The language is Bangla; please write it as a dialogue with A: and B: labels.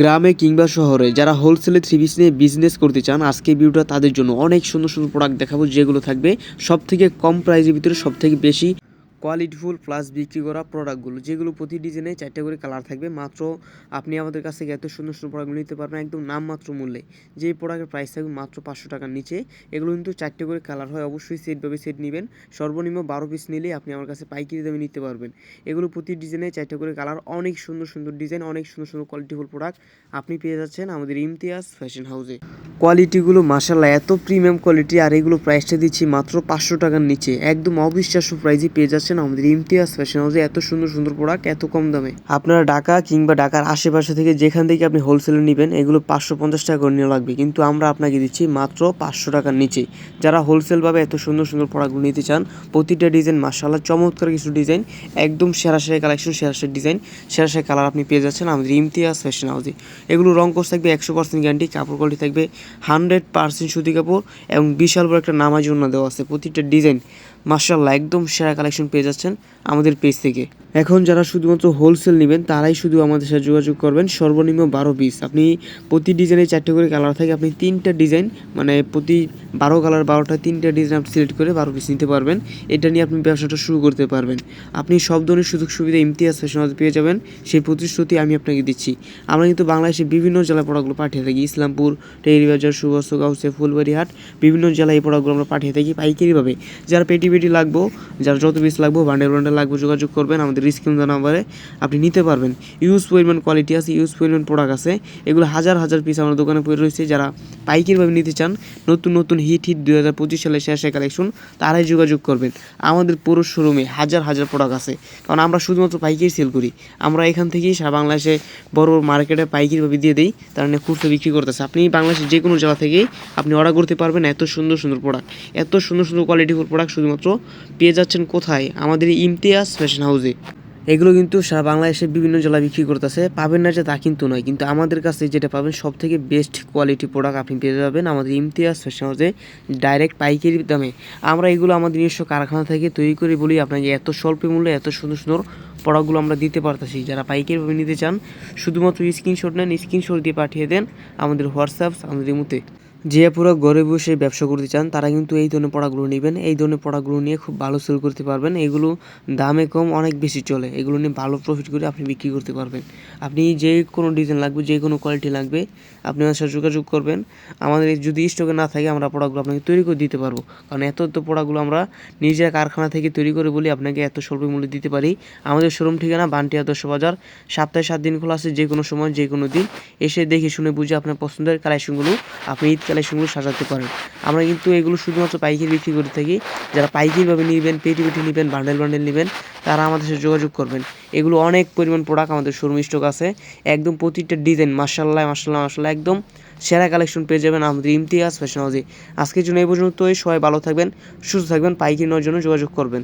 A: গ্রামে কিংবা শহরে যারা হোলসেলে থ্রি পিস নিয়ে বিজনেস করতে চান, আজকে ভিডিওটা তাদের জন্য অনেক সুন্দর সুন্দর প্রোডাক্ট দেখাবো, যেগুলো থাকবে সব থেকে কম প্রাইসের ভিতরে সব থেকে বেশি কোয়ালিটিফুল প্লাস বিক্রি করা প্রোডাক্টগুলো যেগুলো প্রতি ডিজাইনে চারটে করে কালার থাকবে, মাত্র আপনি আমাদের কাছ থেকে এত সুন্দর সুন্দর প্রোডাক্টগুলো নিতে পারবেন একদম নামমাত্র মূল্যে। যে প্রোডাক্টের প্রাইস থাকবে মাত্র পাঁচশো টাকার নিচে। এগুলো কিন্তু চারটে করে কালার হয়, অবশ্যই সেটভাবে সেট নেবেন। সর্বনিম্ন বারো পিস নিলে আপনি আমার কাছে পাইকারি দামে নিতে পারবেন। এগুলো প্রতি ডিজাইনে চারটে করে কালার অনেক সুন্দর সুন্দর ডিজাইন অনেক সুন্দর সুন্দর কোয়ালিটিফুল প্রোডাক্ট আপনি পেয়ে যাচ্ছেন আমাদের ইমতিয়াজ ফ্যাশন হাউসে কোয়ালিটিগুলো মাসাল্লাহ এত প্রিমিয়াম কোয়ালিটি আর এগুলো প্রাইসটা দিচ্ছি মাত্র পাঁচশো টাকার নিচে। একদম অবিশ্বাস্য প্রাইজে পেয়ে যাচ্ছেন আমাদের ইমতিয়াজ ফ্যাশন হাউসে এত সুন্দর সুন্দর প্রোডাক্ট এত কম দামে। আপনারা ঢাকা কিংবা ঢাকার আশেপাশে থেকে যেখান থেকে আপনি হোলসেলে নেবেন, এগুলো পাঁচশো পঞ্চাশ টাকা করে নেওয়া লাগবে। কিন্তু আমরা আপনাকে দিচ্ছি মাত্র পাঁচশো টাকার নিচে। যারা হোলসেলভাবে এত সুন্দর সুন্দর প্রোডাক্টগুলো নিতে চান, প্রতিটা ডিজাইন মাসাল্লাহ চমৎকার কিছু ডিজাইন একদম সেরা সেরা কালেকশন সেরা সেরা ডিজাইন সেরা সেরা কালার আপনি পেয়ে যাচ্ছেন আমাদের ইমতিয়াজ ফ্যাশন হাউসে এগুলো রং কোর্স থাকবে একশো পার্সেন্ট গ্যারান্টি কাপড় কোয়ালিটি থাকবে হান্ড্রেড পার্সেন্ট সুতি কাপড় এবং বিশাল বড় একটা নামাজ দেওয়া আছে। প্রতিটা ডিজাইন মার্শাল্লাহ একদম সেরা কালেকশন পেয়ে যাচ্ছেন আমাদের পেজ থেকে। এখন যারা শুধুমাত্র হোলসেল নেবেন, তারাই শুধু আমাদের সাথে যোগাযোগ করবেন, সর্বনিম্ন বারো পিস আপনি প্রতি ডিজাইনে চারটে করে কালার থাকে, আপনি তিনটা ডিজাইন মানে প্রতি বারো কালার বারোটা তিনটা ডিজাইন আপনি সিলেক্ট করে বারো পিস নিতে পারবেন। এটা নিয়ে আপনি ব্যবসাটা শুরু করতে পারবেন। আপনি সব ধরনের সুযোগ সুবিধা ইমতিয়াজ ফ্যাশন পেয়ে যাবেন। সেই প্রতিশ্রুতি আমি আপনাকে দিচ্ছি। আমরা কিন্তু বাংলাদেশের বিভিন্ন জেলায় প্রোডাক্টগুলো পাঠিয়ে থাকি। ইসলামপুর টেরিবাজার সুবস্ত গাউসে ফুলবাড়িহাট, বিভিন্ন জেলায় এই প্রোডাক্টগুলো আমরা পাঠিয়ে থাকি পাইকারিভাবে। যারা পেটি পেটি লাগবো, যার যত পিস লাগবো বান্ডেল বান্ডেল লাগবে, যোগাযোগ করবেন আমাদের স্ক্রিন নাম্বারে আপনি নিতে পারবেন। ইউজ পরিমাণ কোয়ালিটি আছে ইউজ পরিমাণ প্রোডাক্ট আছে। এগুলো হাজার হাজার পিস আমার দোকানে পড়ে রয়েছে। যারা পাইকারিভাবে নিতে চান, নতুন নতুন হিট হিট দুই হাজার পঁচিশ সালের শেষে কালেকশন তারাই যোগাযোগ করবেন। আমাদের পুরো শোরুমে হাজার হাজার প্রোডাক্ট আছে। কারণ আমরা শুধুমাত্র পাইকারি সেল করি। আমরা এখান থেকেই সারা বাংলাদেশে বড় বড় মার্কেটে পাইকারিভাবে দিয়ে দিই। তার মানে খুচরো বিক্রি করতেছে। আপনি বাংলাদেশের যে কোনো জেলা থেকেই আপনি অর্ডার করতে পারবেন এত সুন্দর সুন্দর প্রোডাক্ট এত সুন্দর সুন্দর কোয়ালিটিফুল প্রোডাক্ট শুধুমাত্র পেয়ে যাচ্ছেন কোথায়? আমাদের ইমতিয়াজ ফ্যাশন হাউসে এগুলো কিন্তু সারা বাংলাদেশের বিভিন্ন জেলায় বিক্রি করতেছে। পাবেন না যে তা কিন্তু নয়। কিন্তু আমাদের কাছে যেটা পাবেন সব থেকে বেস্ট কোয়ালিটি প্রোডাক্ট আপনি পেয়ে যাবেন আমাদের ইমতিয়াজ ফ্যাশন হাউসে ডাইরেক্ট পাইকারি দামে। আমরা এগুলো আমাদের নিজস্ব কারখানা থেকে তৈরি করে বলি, আপনাকে এত স্বল্প মূল্যে এত সুন্দর সুন্দর প্রোডাক্টগুলো আমরা দিতে পারতেছি। যারা পাইকারিভাবে নিতে চান, শুধুমাত্র স্ক্রিনশট নেন স্ক্রিনশট দিয়ে পাঠিয়ে দেন আমাদের হোয়াটসঅ্যাপ, আমাদের ইমুতে। যে পুরো ঘরে বসে ব্যবসা করতে চান, তারা কিন্তু এই ধরনের প্রোডাক্টগুলো নেবেন। এই ধরনের প্রোডাক্টগুলো নিয়ে খুব ভালো সেল করতে পারবেন। এগুলো দামে কম, অনেক বেশি চলে। এগুলো নিয়ে ভালো প্রফিট করে আপনি বিক্রি করতে পারবেন। আপনি যে কোনো ডিজাইন লাগবে, যে কোনো কোয়ালিটি লাগবে, আপনি আমার সাথে যোগাযোগ করবেন। আমাদের যদি স্টকে না থাকে, আমরা প্রোডাক্টগুলো আপনাকে তৈরি করে দিতে পারব। কারণ এত এত প্রোডাক্টগুলো আমরা নিজের কারখানা থেকে তৈরি করে বলি, আপনাকে এত স্বল্প মূল্যে দিতে পারি। আমাদের শোরুম ঠিকানা বান্টি আদর্শ বাজার। সপ্তাহে সাত দিন খোলা আছে যে কোনো সময় যে কোনো দিন। এসে দেখে শুনে বুঝে আপনার পছন্দের কালেকশনগুলো আপনি কালেকশনগুলো সাজাতে পারেন। আমরা কিন্তু এগুলো শুধুমাত্র পাইকারি বিক্রি করে থাকি। যারা পাইকারিভাবে নেবেন পেটি পেটি নেবেন, বান্ডেল বান্ডেল নেবেন, তারা আমাদের সাথে যোগাযোগ করবেন। এগুলো অনেক পরিমাণ প্রোডাক্ট আমাদের শোরুম স্টক আছে। একদম প্রতিটা ডিজাইন মার্শাল্লাহ মার্শাল্লাহ মার্শাল্লাহ একদম সেরা কালেকশন পেয়ে যাবেন আমাদের ইমতিয়াজ ফ্যাশন হাউসে আজকের জন্য এই পর্যন্তই। সবাই ভালো থাকবেন, সুস্থ থাকবেন, পাইকারি নেওয়ার জন্য যোগাযোগ করবেন।